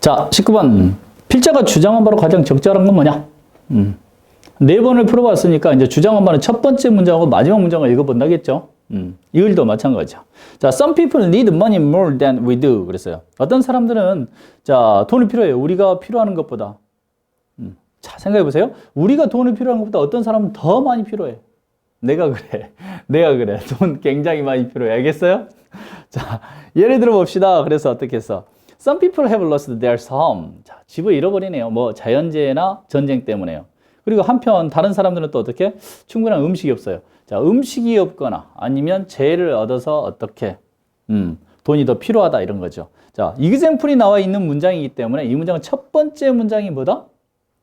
자, 19번. 필자가 주장한 바로 가장 적절한 건 뭐냐? 음. 네 번을 풀어봤으니까 이제 주장한 바는 첫 번째 문장하고 마지막 문장을 읽어본다겠죠? 음. 이글도 마찬가지죠. 자, some people need money more than we do. 그랬어요. 어떤 사람들은 자, 돈이 필요해요. 우리가 필요하는 것보다. 음. 자, 생각해 보세요. 우리가 돈이 필요한 것보다 어떤 사람은 더 많이 필요해. 내가 그래. 내가 그래. 돈 굉장히 많이 필요해. 알겠어요? 자, 예를 들어 봅시다. 그래서 어떻게 했어? Some people have lost their home. 자, 집을 잃어버리네요. 뭐 자연재해나 전쟁 때문에요. 그리고 한편 다른 사람들은 또 어떻게? 충분한 음식이 없어요. 자, 음식이 없거나 아니면 재해를 얻어서 어떻게? 음, 돈이 더 필요하다 이런 거죠. 자, 이그샘플이 나와 있는 문장이기 때문에 이 문장은 첫 번째 문장이 뭐다?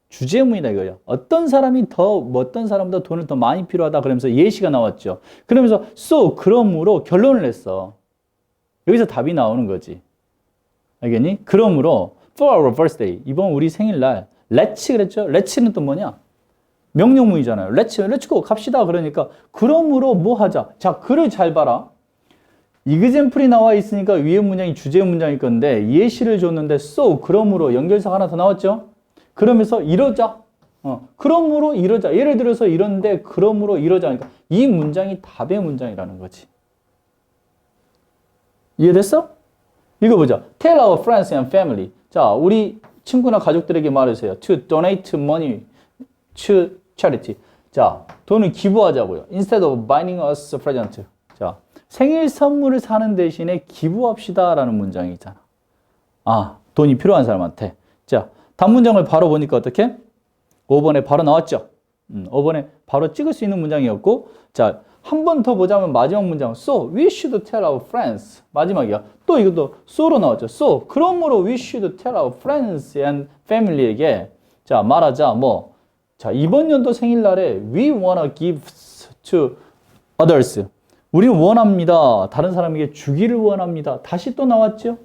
주제문이다 이거예요. 어떤 사람이 더뭐 어떤 사람보다 돈을 더 많이 필요하다 그러면서 예시가 나왔죠. 그러면서 so 그러므로 결론을 냈어. 여기서 답이 나오는 거지. 알겠니? 그러므로 for our birthday 이번 우리 생일날 let's 그랬죠. let's는 또 뭐냐? 명령문이잖아요. let's let's go 갑시다. 그러니까 그러므로 뭐 하자. 자 글을 잘 봐라. 이그젠플이 나와 있으니까 위에 문장이 주제 문장일 건데 예시를 줬는데 so 그러므로 연결사가 하나 더 나왔죠. 그러면서 이러자. 어, 그러므로 이러자. 예를 들어서 이런데 그러므로 이러자. 그러니까 이 문장이 답의 문장이라는 거지. 이해됐어? 읽어보자. Tell our friends and family. 자, 우리 친구나 가족들에게 말해주세요. To donate money to charity. 자, 돈을 기부하자고요. Instead of buying us a present. 자, 생일 선물을 사는 대신에 기부합시다 라는 문장이 있잖아. 아, 돈이 필요한 사람한테. 자, 단문장을 바로 보니까 어떻게? 5번에 바로 나왔죠. 음, 5번에 바로 찍을 수 있는 문장이었고, 자, 한 번 더 보자면 마지막 문장. So, we should tell our friends. 마지막이야. 또 이것도 so로 나왔죠. So, 그러므로 we should tell our friends and family에게 자, 말하자. 뭐, 자, 이번 연도 생일날에 we wanna give to others. 우리는 원합니다. 다른 사람에게 주기를 원합니다. 다시 또 나왔죠.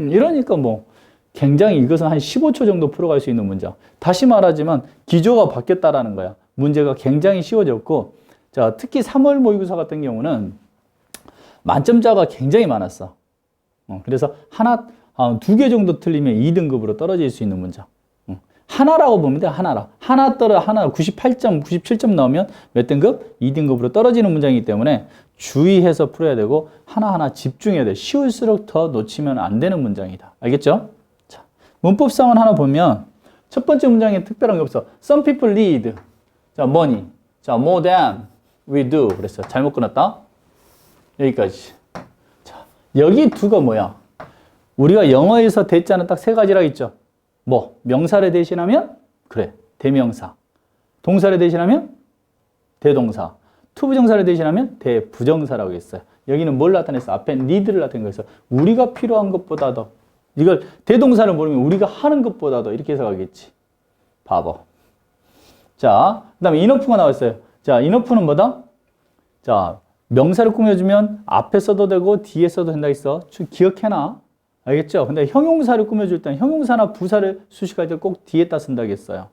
음, 이러니까 뭐 굉장히 이것은 한 15초 정도 풀어갈 수 있는 문장. 다시 말하지만 기조가 바뀌었다라는 거야. 문제가 굉장히 쉬워졌고, 자 특히 3월 모의고사 같은 경우는 만점자가 굉장히 많았어. 어, 그래서 하나 아, 두개 정도 틀리면 2등급으로 떨어질 수 있는 문장. 어, 하나라고 보면 돼, 하나라. 하나 떨어, 하나 98점, 97점 나오면 몇 등급? 2등급으로 떨어지는 문장이기 때문에 주의해서 풀어야 되고 하나하나 집중해야 돼. 쉬울수록 더 놓치면 안 되는 문장이다. 알겠죠? 자, 문법상은 하나 보면 첫 번째 문장에 특별한 게 없어. Some people need. 자, money. 자, more than we do. 그랬어. 잘못 끊었다. 여기까지. 자, 여기 두가 뭐야? 우리가 영어에서 대자는 딱 세 가지라 있죠. 뭐 명사를 대신하면 그래 대명사 동사를 대신하면 대동사 투부정사를 대신하면 대부정사라고 했어요 여기는 뭘 나타냈어 앞에 need를 나타낸 거였어 우리가 필요한 것보다 더 이걸 대동사를 모르면 우리가 하는 것보다 더 이렇게 해석하겠지 바보 자 그 다음에 인어프가 나왔어요 자 인어프는 뭐다 자 명사를 꾸며주면 앞에 써도 되고 뒤에 써도 된다 했어 기억해놔 알겠죠? 근데 형용사를 꾸며줄 때는 형용사나 부사를 수식할 때 꼭 뒤에다 쓴다겠어요.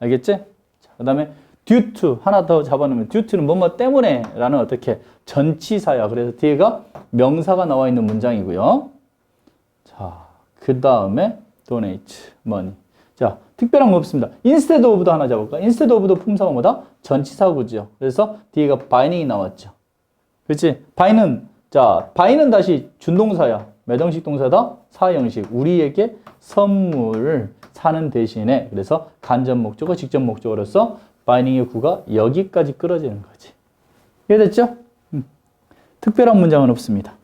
알겠지? 자, 그 다음에 due to 하나 더 잡아놓으면 due to는 뭐뭐 때문에 라는 어떻게 전치사야. 그래서 뒤에가 명사가 나와 있는 문장이고요. 자, 그 다음에 donate money. 자, 특별한 거 없습니다. instead of도 하나 잡을까? instead of도 품사가 뭐다? 전치사구죠. 그래서 뒤에가 buying이 나왔죠. 그렇지? buy는 자, buy는 다시 준동사야. 몇 형식 동사다? 사형식. 우리에게 선물을 사는 대신에 그래서 간접 목적어, 직접 목적어로서 바이닝의 구가 여기까지 끌어지는 거지. 이해됐죠? 음. 특별한 문장은 없습니다.